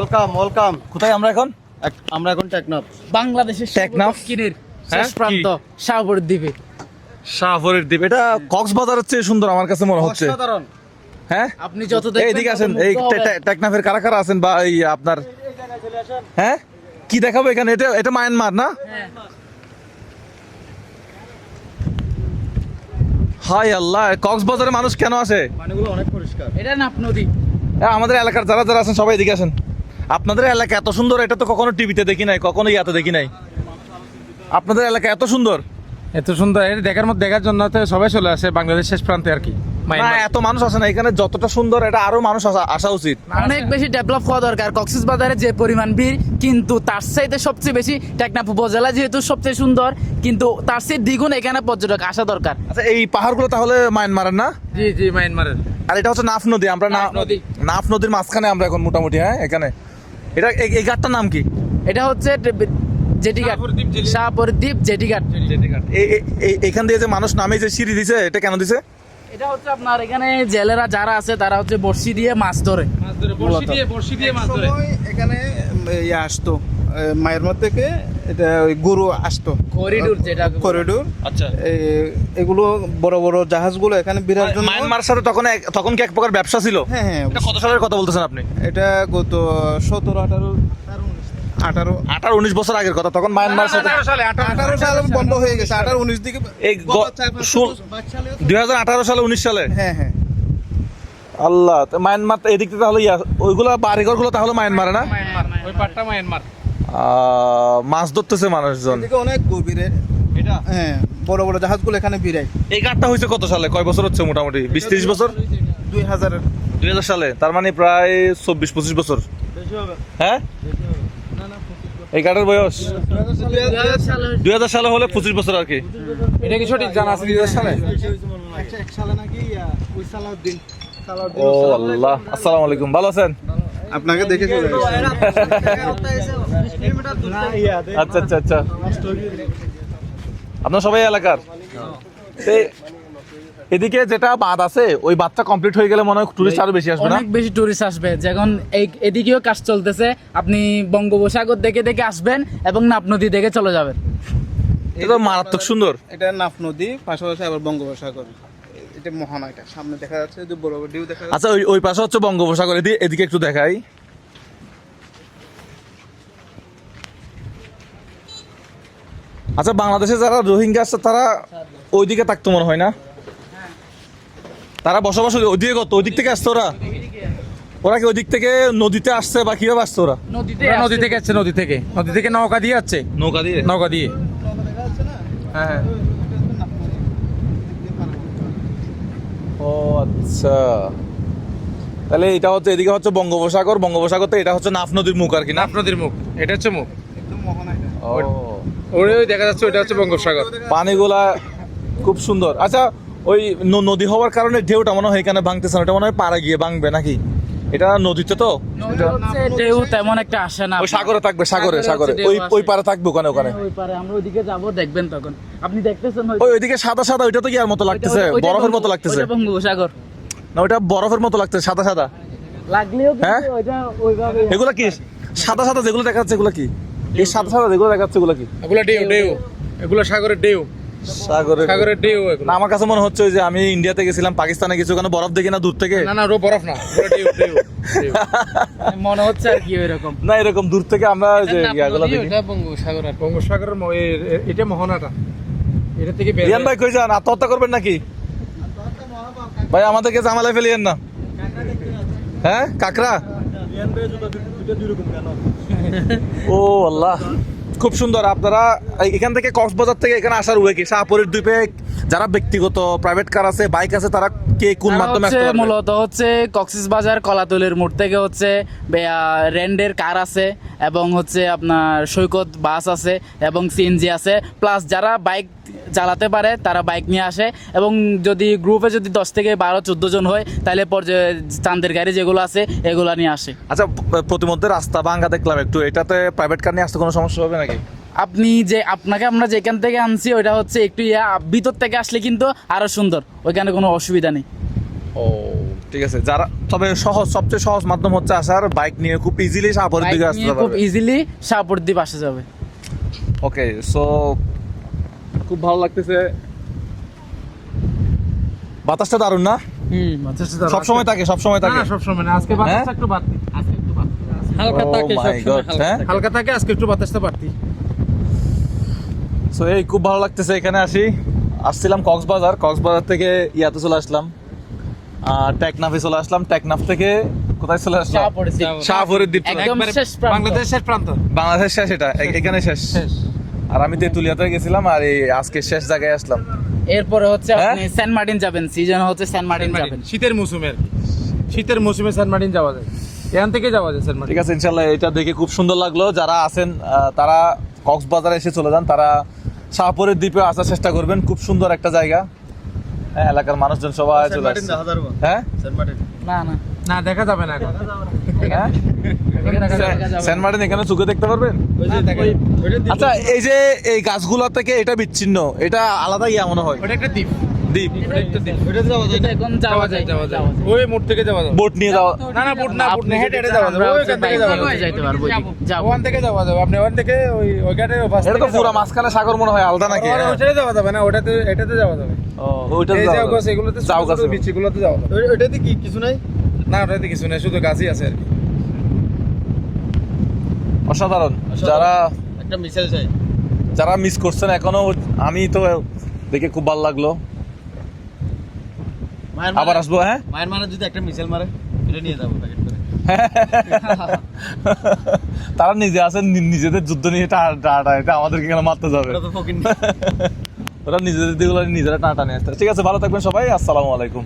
Welcome welcome কোথায় আমরা এখন? আমরা এখন টেকনাফ বাংলাদেশের টেকনাফ? দক্ষিণের হ্যাঁ? শেষ প্রান্ত শাহপুর দ্বীপে। শাহপুরের দ্বীপ। এটা কক্সবাজারের চেয়ে সুন্দর আমার কাছে মনে হচ্ছে। অসাধারণ। হ্যাঁ? আপনি যত এই দেখবেন এদিকে তত আসেন এই টেকনাফের কারা কারা আছেন বা এই আপনার হ্যাঁ? কি দেখাবো এখানে? এটা এটা মায়ানমার না? হ্যাঁ। হাই আল্লাহ কক্সবাজারের মানুষ কেন আসে? পানিগুলো অনেক পরিষ্কার। এটা নাপ নদী। আমাদের এলাকার যারা যারা আছেন সবাই এদিকে আসেন। আপনাদের এলাকা এত সুন্দর এটা তো কখনো টিভিতে দেখি নাই কখনো ইয়াতে দেখি নাই। আপনাদের এলাকা এত সুন্দর। এত সুন্দর এটা দেখার মধ্যে দেখার জন্য তো সবাই চলে আসে বাংলাদেশ শেষ প্রান্তে আর কি না এত মানুষ আসে না এখানে যতটা সুন্দর এটা আরও মানুষ আসা উচিত। অনেক বেশি ডেভেলপ হওয়া দরকার কক্সিস বাজারে যে পরিমাণ ভিড় কিন্তু তার চাইতে সবচেয়ে বেশি টেকনাফ উপজেলা যেহেতু সবচেয়ে সুন্দর কিন্তু তার চেয়ে দ্বিগুণ এখানে পর্যটক আসা দরকার। আচ্ছা এই পাহাড়গুলো তাহলে মায়ানমারের না? জি জি মায়ানমারের আর এটা হচ্ছে নাফ নদী আমরা নাফ নদী। নাফ নদীর মাঝখানে আমরা এখন মোটামুটি হ্যাঁ এখানে। এটা এই- ঘাটটার নাম কি? এটা হচ্ছে জেটি- শাহপুর দ্বীপ জেটিঘাট এ- এ- এ- এখান দিয়ে যে মানুষ নামে যে সিঁড়ি দিছে এটা কেন দিছে? এটা হচ্ছে আপনার এখানে জেলেরা যারা আছে তারা হচ্ছে বড়শি দিয়ে মাছ ধরে। মাছ ধরে বড়শি দিয়ে বড়শি দিয়ে মাছ ধরে। এখানে ইয়ে আসতো। মায়ের থেকে এটা ওই গরু আসতো। করিডোর যেটা করিডোর। আচ্ছা। এগুলো বড় বড় জাহাজগুলো এখানে বিরার জন্য মায়ানমার সাথে তখন এক- তখন কি এক প্রকার ব্যবসা ছিল? হ্যাঁ হ্যাঁ এটা কত সালের কথা বলতেছেন আপনি? এটা গত সতেরো আঠারো আঠারো আঠারো উনিশ বছর আগের কথা তখন মায়ানমার সাথে আঠারো সালে আঠারো আঠারো সাল বন্ধ হয়ে গেছে আঠারো উনিশ দিকে এই গ- ষোল- দুই হাজার আঠারো সালে উনিশ সালে? হ্যাঁ হ্যাঁ। আল্লাহ তো মায়ানমার তো এদিক থেকে তাহলে ইয়া ওইগুলো বাড়িঘরগুলো তাহলে মায়ানমারে না? মায়ানমার। ওই পাটটা মায়ানমার। আহ, মাছ ধরতেছে মানুষজন। এদিকে অনেক গভীরে এটা? হ্যাঁ। বড় বড় জাহাজগুলো এখানে বিরায় এই ঘাটটা হয়েছে কত সালে? কয় বছর হচ্ছে মোটামুটি? বিশ ত্রিশ বছর? দুই হাজার। দুই হাজার সালে। তার মানে প্রায় চব্বিশ পঁচিশ বছর। হ্যাঁ? এই ঘাটের বয়স? দুই হাজার সালে হলে পঁচিশ বছর। আর কি। এটা কি সঠিক জানা আছে দুই হাজার সালে? সালে নাকি ওই সালাউদ্দিন। ও আল্লাহ। আসসালামু আলাইকুম। ভালো আছেন? আপনাকে দেখে চলে আচ্ছা আচ্ছা আচ্ছা। আপনার সবাই এলাকার? এদিকে যেটা বাদ আছে ওই বাঁধটা কমপ্লিট হয়ে গেলে মনে হয় টুরিস্ট আরও বেশি আসবে না? অনেক বেশি টুরিস্ট আসবে। যখন এই এদিকেও কাজ চলতেছে। আপনি বঙ্গোপসাগর দেখে দেখে আসবেন এবং নাপ নদী দেখে চলে যাবেন। এটা তো মারাত্মক সুন্দর। এটা নাফ নদী পাশাপাশি আবার বঙ্গোপসাগর। এটা মহানা এটা সামনে দেখা যাচ্ছে যে বড় বড় ঢেউ দেখা আচ্ছা ওই ওই পাশে হচ্ছে বঙ্গোপসাগর। এদিকে এদিকে একটু দেখাই। আচ্ছা বাংলাদেশে যারা রোহিঙ্গা আছে তারা ওইদিকে থাকতো মনে হয় না? তারা বসবাস ওই- ওইদিকে কত? ওই দিক থেকে আসতো ওরা? ওরা কি ওই দিক থেকে নদীতে আসছে বা কীভাবে আসছে ওরা? নদীতে নদী থেকে আসছে নদী থেকে। নদী থেকে নৌকা দিয়ে আসছে? নৌকা দিয়ে? নৌকা দিয়ে। হ্যাঁ হ্যাঁ। ও আচ্ছা। তাহলে এটা হচ্ছে এদিকে হচ্ছে বঙ্গোপসাগর। বঙ্গোপসাগর তো এটা হচ্ছে নাফ নদীর মুখ আর কি নাফ নদীর মুখ। এটা হচ্ছে মুখ। একদম মহানা ওই দেখা যাচ্ছে ওইটা হচ্ছে বঙ্গোপসাগর। পানিগুলা খুব সুন্দর। আচ্ছা ওই নদী হওয়ার কারণে ঢেউটা মনে হয় এখানে ভাঙতেছে না ওটা মনে হয় পাড়া গিয়ে ভাঙবে নাকি? এটা নদীতে তো? ঢেউ তেমন একটা আসে না। ওই সাগরে থাকবে সাগরে সাগরে ওই ওই পারে থাকবে ওখানে ওখানে। ওই পারে আমরা ওইদিকে যাব দেখবেন তখন। আপনি দেখতেছেন ওই ওইদিকে সাদা সাদা ওইটা তো কি আর মতো লাগতেছে বরফের মতো লাগতেছে। ওইটা বঙ্গোপসাগর। না ওইটা বরফের মতো লাগতেছে সাদা সাদা। লাগলেও কিন্তু হ্যাঁ? ওইটা ওইভাবে এগুলা কি? সাদা সাদা যেগুলো দেখা যাচ্ছে এগুলো কি? এই সাদা সাদা যেগুলো দেখা যাচ্ছে এগুলো কি? এগুলো ঢেউ ঢেউ। এগুলো সাগরের ঢেউ। সাগরে সাগরের ঢেউ এগুলো। না আমার কাছে মনে হচ্ছে যে আমি ইন্ডিয়াতে গেছিলাম পাকিস্তানে গেছি ওখানে বরফ দেখি না দূর থেকে? না না রো বরফ না ঢেউ ঢেউ। মনে হচ্ছে আর কি ওইরকম। না এরকম দূর থেকে আমরা যে ইয়াগুলো দেখি। বঙ্গোপসাগর আর বঙ্গোপসাগরের এটা মোহনাটা। এটা থেকে বের রিয়ান ভাই কই যান? আত্মহত্যা করবেন নাকি? ভাই আমাদেরকে জামালায় ফেলিয়েন না। হ্যাঁ কাকরা ও আল্লাহ। খুব সুন্দর আপনারা এখান থেকে কক্সবাজার থেকে এখানে আসার উয়ে কি? শাহপুরের দ্বীপে যারা ব্যক্তিগত প্রাইভেট কার আছে বাইক আছে তারা কে কোন মাধ্যমে আসতে? মূলত হচ্ছে কক্সিস বাজার কলাতলের মোড় থেকে হচ্ছে রেন্ডের কার আছে। এবং হচ্ছে আপনার সৈকত বাস আছে এবং সিএনজি আছে। প্লাস যারা বাইক চালাতে পারে তারা বাইক নিয়ে আসে। এবং যদি গ্রুপে যদি দশ থেকে বারো চোদ্দ জন হয় তাহলে পর্যায়ে চান্দের গাড়ি যেগুলো আছে এগুলো নিয়ে আসে। আচ্ছা প্রতিমধ্যে রাস্তা ভাঙ্গা দেখলাম একটু। এটাতে প্রাইভেট কার নিয়ে আসতে কোনো সমস্যা হবে নাকি? আপনি যে আপনাকে আমরা যেখান থেকে আনছি ওইটা হচ্ছে একটু ইয়া ভিতর থেকে আসলে কিন্তু আরও সুন্দর। ওইখানে কোনো অসুবিধা নেই। ও। ঠিক আছে যারা তবে সহজ সবচেয়ে সহজ মাধ্যম হচ্ছে আসার বাইক নিয়ে খুব ইজিলি বাইক দিকে আসতে নিয়ে খুব ইজিলি শাহপুর দ্বীপ আসা যাবে। ওকে সো খুব ভালো লাগতেছে। বাতাসটা দারুণ না? হুম। সব সময় থাকে সব সময় থাকে। না সবসময় না আজকে বাতাসটা হ্যাঁ? একটু বাড়তি আজকে একটু বাড়তি। হালকা Oh থাকে God, হালকা হ্যাঁ? থাকে। হালকা থাকে আজকে একটু বাতাসটা বাড়তি। সো এই খুব ভালো লাগতেছে এখানে আসি। আসছিলাম কক্সবাজার কক্সবাজার থেকে ইয়াতে চলে আসলাম। টেকনাফে চলে আসলাম। টেকনাফ থেকে কোথায় চলে আসলাম? শাহপুরের দ্বীপ। বাংলাদেশের শেষ প্রান্ত। বাংলাদেশ শেষ এটা। এখানে শেষ। আর আমি তেতুলিয়াতে গেছিলাম আর এই আজকে শেষ জায়গায় আসলাম। এরপরে হচ্ছে হ্যাঁ? আপনি সেন্ট মার্টিন যাবেন। সিজন হচ্ছে সেন্ট মার্টিন যাবেন। শীতের মৌসুমে শীতের মৌসুমে সেন্ট মার্টিন যাওয়া যায়। এখান থেকে যাওয়া যায় সেন্ট মার্টিন ঠিক আছে ইনশাল্লাহ এটা দেখে খুব সুন্দর লাগল। যারা আছেন আহ, তারা কক্সবাজারে এসে চলে যান। তারা শাহপুরের দ্বীপে আসার চেষ্টা করবেন। খুব সুন্দর একটা জায়গা। হ্যাঁ এলাকার মানুষজন সবাই চলে আসছে। হ্যাঁ? না না। না দেখা যাবে না এখন। হ্যাঁ? সেন্ট মার্টিন এখানে চোখে দেখতে পারবেন? ওই যে দেখেন ওইটা দ্বীপ। আচ্ছা এই যে এই গাছগুলো থেকে এটা বিচ্ছিন্ন এটা আলাদা ইয়া মনে হয়? ওটা একটা দ্বীপ। দ্বীপ। ওইটাতে যাওয়া যায় এটা না? এখন যাওয়া যায় যাওয়া যায়। ওই মোড় থেকে যাওয়া যাবে। বোট নিয়ে যাওয়া না না বুট না বুট আপনি হেঁটে হেঁটে যাওয়া যাবে ওইখান থেকে যাওয়া যাবে। যাইতে পারব ওইদিকে। ওখান থেকে যাওয়া যাবে। আপনি ওখান থেকে ওই ওইখানে বাস এটা তো পুরো যাওয়া মাঝখানে সাগর মনে হয় আলাদা নাকি? ওইটাতে যাওয়া যাবে না ওটাতে এটাতে যাওয়া যাবে। ও, ওইটা যাওয়া যাবে। গাছ এগুলোতে যাও গাছ বিচিগুলোতে যাওয়া যাবে। ওইটাতে কি কিছু নাই? না ওটাতে কিছু নেই শুধু গাছই আছে আর কি। অসাধারণ। যারা একটা মিসাইল চাই। যারা মিস করছেন এখনও আমি তো দেখে খুব ভালো লাগল। আবার আসব হ্যাঁ? মায়ের মারা যদি একটা মিসাইল মারে এটা নিয়ে যাব প্যাকেট করে। তারা নিজে আছেন নিজেদের যুদ্ধ নিয়ে টাটা এটা আমাদেরকে কেন মারতে যাবে? ওরা নিজেদের দিগুলো নিজেরা টাটা নিয়ে আসতে ঠিক আছে ভালো থাকবেন সবাই আসসালামু আলাইকুম।